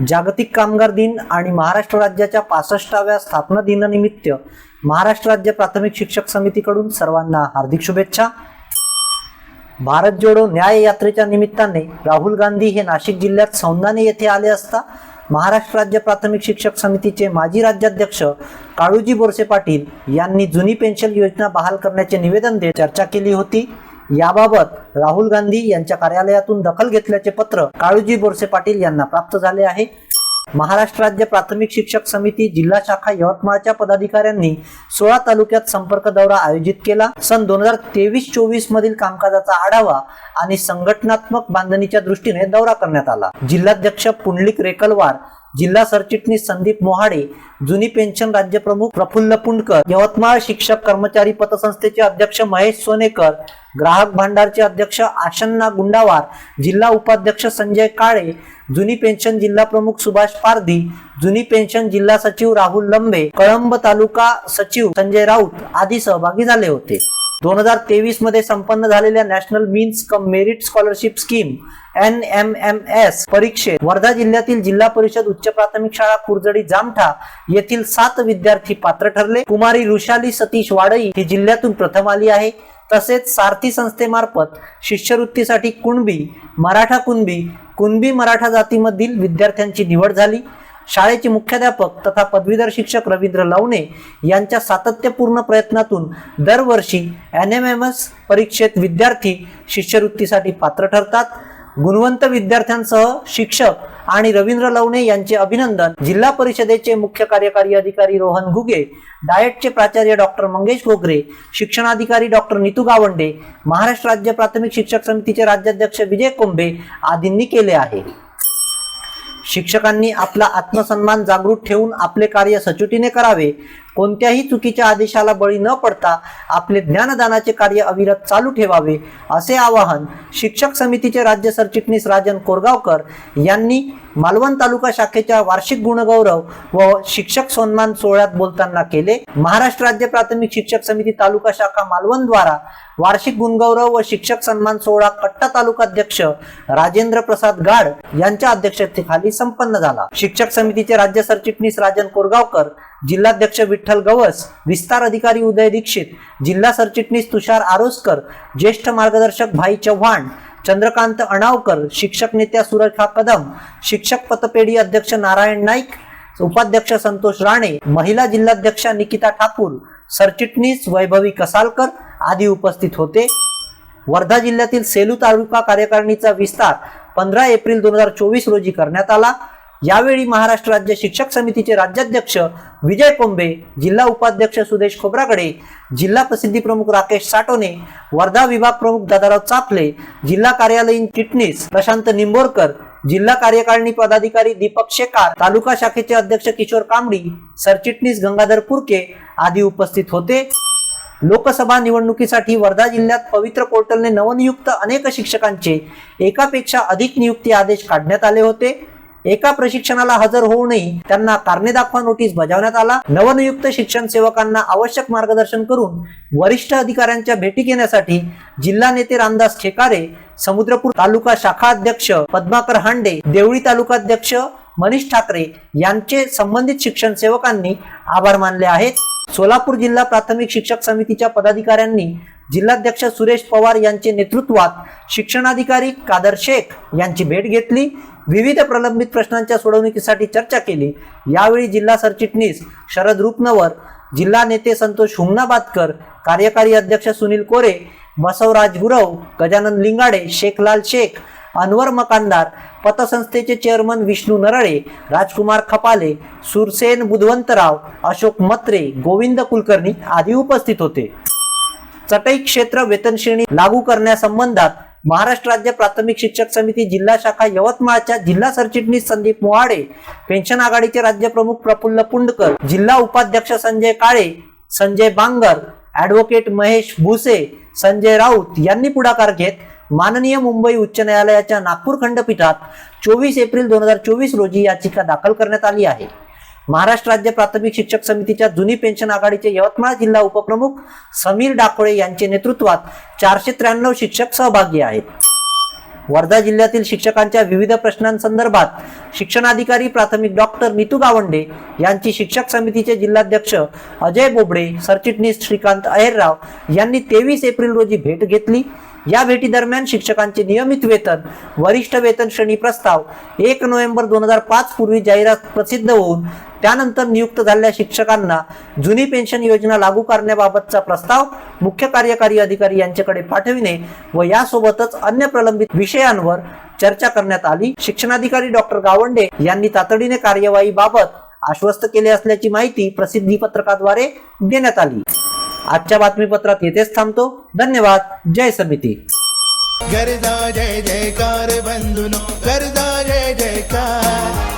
जागतिक कामगार दिन आणि महाराष्ट्र राज्याच्या पासष्टाव्या स्थापना दिनानिमित्त महाराष्ट्र राज्य प्राथमिक शिक्षक समितीकडून सर्वांना हार्दिक शुभेच्छा. भारत जोडो न्याय यात्रेच्या निमित्ताने राहुल गांधी हे नाशिक जिल्ह्यात सौंदाने येथे आले असता महाराष्ट्र राज्य प्राथमिक शिक्षक समितीचे माजी राज्याध्यक्ष काळूजी बोरसे पाटील यांनी जुनी पेन्शन योजना बहाल करण्याचे निवेदन देत चर्चा केली होती. याबाबत राहुल गांधी यांच्या कार्यालयातून दखल घेतल्याचे पत्र काळूजी बोरसे पाटील यांना प्राप्त झाले आहे. महाराष्ट्र राज्य प्राथमिक शिक्षक समिती जिल्हा शाखा यवतमाळच्या पदाधिकाऱ्यांनी सोळा तालुक्यात संपर्क दौरा आयोजित केला. सन दोन हजार तेवीस चोवीस मधील कामकाजाचा आढावा आणि संघटनात्मक बांधणीच्या दृष्टीने दौरा करण्यात आला. जिल्हाध्यक्ष पुंडलिक रेकलवार जिल्हा सरचिटणीस संदीप मोहाडे जुनी पेन्शन राज्यप्रमुख प्रफुल्ल पुंडकर यवतमाळ शिक्षक कर्मचारी पतसंस्थेचे अध्यक्ष महेश सोनेकर ग्राहक भांडारचे अध्यक्ष आशन्ना गुंडावार जिल्हा उपाध्यक्ष संजय काळे जुनी पेन्शन जिल्हा प्रमुख सुभाष पारधी जुनी पेन्शन जिल्हा सचिव राहुल लंबे कळंब तालुका सचिव संजय राऊत आदी सहभागी झाले होते. दोन हजार तेवीसमध्ये संपन्न झालेल्या national means cum merit scholarship scheme N M M S परीक्षेत वर्धा जिल्ह्यातील जिल्हा परिषद उच्च प्राथमिक शाळा कुरजडी जामठा येथील सात विद्यार्थी पात्र ठरले. कुमारी ऋषाली सतीश वाडई ही जिल्ह्यातून प्रथम आली आहे. तसेच सारथी संस्थेमार्फत शिष्यवृत्तीसाठी कुणबी मराठा कुणबी कुणबी मराठा जातीमधील विद्यार्थ्यांची निवड झाली. शाळेचे मुख्याध्यापक तथा पदवीधर शिक्षक रवींद्र लवणे यांच्या सातत्यपूर्ण प्रयत्नातून दरवर्षी एन एम एम एस परीक्षेत विद्यार्थी शिष्यवृत्तीसाठी पात्र ठरतात. गुणवंत विद्यार्थ्यांसह शिक्षक आणि रवींद्र लवणे यांचे अभिनंदन जिल्हा परिषदेचे मुख्य कार्यकारी अधिकारी रोहन घुगे डाएटचे प्राचार्य डॉक्टर मंगेश घोगरे शिक्षणाधिकारी डॉक्टर नितू गावंडे महाराष्ट्र राज्य प्राथमिक शिक्षक समितीचे राज्याध्यक्ष विजय कोंबे आदींनी केले आहे. शिक्षकांनी आपला आत्मसन्मान जागृत ठेवून आपले कार्य सचोटीने करावे कोणत्याही चुकीच्या आदेशाला बळी न पडता आपले ज्ञानदानाचे कार्य अविरत चालू ठेवावे असे आवाहन शिक्षक समितीचे राज्य सरचिटणीस राजन कोरगावकर यांनी मालवण तालुका शाखेच्या वार्षिक गुणगौरव व शिक्षक सन्मान सोहळ्यात बोलताना केले. महाराष्ट्र राज्य प्राथमिक शिक्षक समिती तालुका शाखा मालवण द्वारा वार्षिक गुणगौरव व शिक्षक सन्मान सोहळा कट्टा तालुकाध्यक्ष राजेंद्र प्रसाद गाड यांच्या अध्यक्षतेखाली संपन्न झाला. शिक्षक समितीचे राज्य सरचिटणीस राजन कोरगावकर जिल्हाध्यक्ष विठ्ठल गवस विस्तार अधिकारी उदय दीक्षित जिल्हा सरचिटणीस तुषार आरोसकर ज्येष्ठ मार्गदर्शक भाई चव्हाण चंद्रकांत अणावकर शिक्षक नेत्या सुरेखा कदम शिक्षक पतपेढी अध्यक्ष नारायण नाईक उपाध्यक्ष संतोष राणे महिला जिल्हाध्यक्षा निकिता ठाकूर सरचिटणीस वैभवी कसालकर आदी उपस्थित होते. वर्धा जिल्ह्यातील सेलू तालुका कार्यकारिणीचा विस्तार पंधरा एप्रिल दोन हजार चोवीस रोजी करण्यात आला. यावेळी महाराष्ट्र राज्य शिक्षक समितीचे राज्याध्यक्ष विजय कोंबे जिल्हा उपाध्यक्ष सुदेश खोब्रागडे जिल्हा प्रसिद्धी प्रमुख राकेश साटोने वर्धा विभाग प्रमुख दादाराव चाफले जिल्हा कार्यालयीन चिटणीस प्रशांत निंबोरकर जिल्हा कार्यकारिणी पदाधिकारी दीपक शेकार तालुका शाखेचे अध्यक्ष किशोर कांबडी सरचिटणीस गंगाधर पुरके आदी उपस्थित होते. लोकसभा निवडणुकीसाठी वर्धा जिल्ह्यात पवित्र पोर्टलने नवनियुक्त अनेक शिक्षकांचे एकापेक्षा अधिक नियुक्ती आदेश काढण्यात आले होते. एका प्रशिक्षणाला हजर होऊनही त्यांना कारणे दाखवा नोटीस बजावण्यात आला. नवनियुक्त शिक्षण सेवकांना आवश्यक मार्गदर्शन करून वरिष्ठ अधिकाऱ्यांच्या भेटी घेण्यासाठी जिल्हा नेते रामदास ठेकारे समुद्रपूर तालुका शाखा अध्यक्ष पद्माकर हांडे देवळी तालुका अध्यक्ष मनीष ठाकरे यांचे संबंधित शिक्षण सेवकांनी आभार मानले आहेत. सोलापूर जिल्हा प्राथमिक शिक्षक समितीच्या पदाधिकाऱ्यांनी जिल्हाध्यक्ष सुरेश पवार यांचे नेतृत्वात शिक्षणाधिकारी कादर शेख यांची भेट घेतली. विविध प्रलंबित प्रश्नांच्या सोडवणुकीसाठी चर्चा केली. यावेळी जिल्हा सरचिटणीस शरद रूपनवर जिल्हा नेते संतोष हुंगनाबादकर कार्यकारी अध्यक्ष सुनील कोरे बसवराज गुरव गजानन लिंगाडे शेखलाल शेख अनवर मकानदार पतसंस्थेचे चेअरमन विष्णू नरळे राजकुमार खपाले सुरसेन बुधवंतराव अशोक मत्रे गोविंद कुलकर्णी आदी उपस्थित होते. चटई क्षेत्र वेतनश्रेणी लागू करण्यासंबंधात महाराष्ट्र राज्य प्राथमिक शिक्षक समिती जिल्हा शाखा यवतमाळच्या जिल्हा सरचिटणीस संदीप मोहाडे पेन्शन आघाडीचे राज्य प्रमुख प्रफुल्ल पुंडकर जिल्हा उपाध्यक्ष संजय काळे संजय बांगर ॲडव्होकेट महेश भुसे संजय राऊत यांनी पुढाकार घेत माननीय मुंबई उच्च न्यायालयाच्या नागपूर खंडपीठात चोवीस एप्रिल दोन हजार चोवीस रोजी याचिका दाखल करण्यात आली आहे. महाराष्ट्र राज्य प्राथमिक शिक्षक समितीच्या जुनी पेन्शन आघाडीचे यवतमाळ जिल्हा उपप्रमुख समीर डाकोळे यांचे नेतृत्वात चारशे त्र्याण्णव शिक्षक सहभागी आहेत. वर्धा जिल्ह्यातील शिक्षकांच्या विविध प्रश्नांसंदर्भात शिक्षणाधिकारी प्राथमिक डॉक्टर नितू गावंडे यांची शिक्षक समितीचे जिल्हाध्यक्ष अजय बोबडे सरचिटणीस श्रीकांत अहेरराव यांनी तेवीस एप्रिल रोजी भेट घेतली. या भेटी दरम्यान शिक्षकांचे नियमित वेतन वरिष्ठ वेतन श्रेणी प्रस्ताव एक नोव्हेंबर दोन हजार पाच पूर्वी जाहिरात प्रसिद्ध होऊन त्यानंतर नियुक्त झालेल्या शिक्षकांना जुनी पेन्शन योजना लागू करण्याबाबतचा प्रस्ताव मुख्य कार्यकारी अधिकारी यांच्याकडे पाठविणे व यासोबतच अन्य प्रलंबित विषयांवर चर्चा करण्यात आली. शिक्षणाधिकारी डॉक्टर गावंडे यांनी तातडीने कार्यवाहीबाबत आश्वस्त केले असल्याची माहिती प्रसिद्धी पत्रकाद्वारे देण्यात आली. आजच्या बातमीपत्रात येथेच थांबतो. धन्यवाद. जय समिती. गरजा जय जयकार बंधुनो गरजा जय जयकार.